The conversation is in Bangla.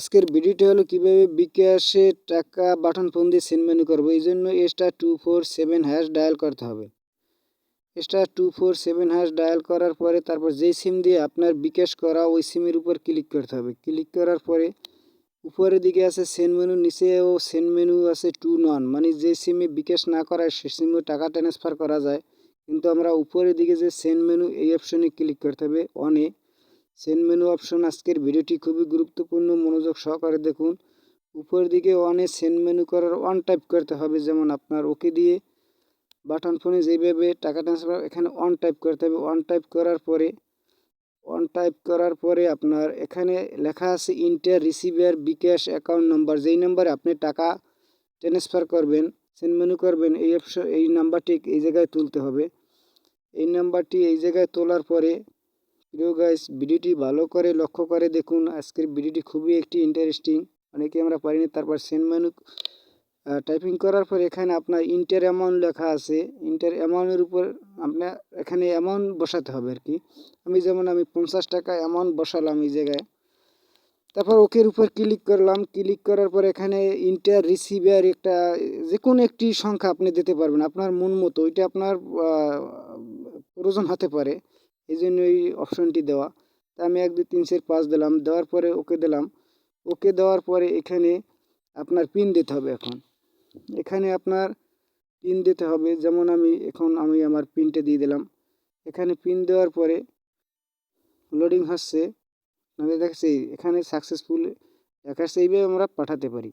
আজকের ভিডিওটি হলো কীভাবে বিকাশে টাকা বাটন ফোন দিয়ে সেন্ড মেনু করব। এই জন্য star two four seven hash dial করতে হবে। Star two four seven hash dial করার পরে তারপর যেই সিম দিয়ে আপনার বিকাশ করা, ওই সিমের উপর ক্লিক করতে হবে। ক্লিক করার পরে উপরের দিকে আছে সেন্ড মেনু নিচেও সেন্ড মেনু আছে টু নন মানে যে সিমে বিকাশ না করায়, সে সিমে টাকা ট্রান্সফার করা যায়। কিন্তু আমরা উপরের দিকে যে সেন্ড মেনু এই অপশনে ক্লিক করতে হবে। অনে সেন্ড মেনু অপশন, আজকের ভিডিওটি খুবই গুরুত্বপূর্ণ, মনোযোগ সহকারে দেখুন। উপরের দিকে ওয়ানে সেন্ড মেনু করার ওয়ান টাইপ করতে হবে, যেমন আপনার ওকে দিয়ে বাটন ফোনে যেভাবে টাকা ট্রান্সফার এখানে অন টাইপ করতে হবে। ওয়ান টাইপ করার পরে অন টাইপ করার পরে আপনার এখানে লেখা আছে enter receiver bKash account number যেই নাম্বারে আপনি টাকা ট্রান্সফার করবেন সেন্ড মেনু করবেন, এই অপশন এই নাম্বারটি এই জায়গায় তুলতে হবে। এই নাম্বারটি এই জায়গায় তোলার পরে প্রিয় গাইস ভিডিওটি ভালো করে লক্ষ্য করে দেখুন। আজকের ভিডিওটি খুবই একটি ইন্টারেস্টিং অনেকে আমরা পারিনি, তারপর সেন্ড মেনু টাইপিং করার পর এখানে আপনার ইন্টার অ্যামাউন্ট লেখা আছে। ইন্টার অ্যামাউন্টের উপর আপনার এখানে অ্যামাউন্ট বসাতে হবে আর কি। আমি যেমন আমি পঞ্চাশ টাকা অ্যামাউন্ট বসালাম এই জায়গায়। তারপর ওকের উপর ক্লিক করলাম। ক্লিক করার পর এখানে ইন্টার রিসিভার একটা যে কোনো একটি সংখ্যা আপনি দিতে পারবেন। আপনার মন মতো, ওইটা আপনার প্রয়োজন হতে পারে। এই জন্য এই অপশনটি দেওয়া। তা আমি এক, দুই, তিন, চার, পাঁচ দিলাম। দেওয়ার পরে ওকে দিলাম। ওকে দেওয়ার পরে এখানে আপনার পিন দিতে হবে এখন। এখানে আপনার পিন দিতে হবে। যেমন আমি এখন আমি আমার পিনটা দিয়ে দিলাম। এখানে পিন দেওয়ার পরে লোডিং হচ্ছে। আমাদের দেখছি এখানে সাকসেসফুল দেখাচ্ছে এইভাবে আমরা পাঠাতে পারি।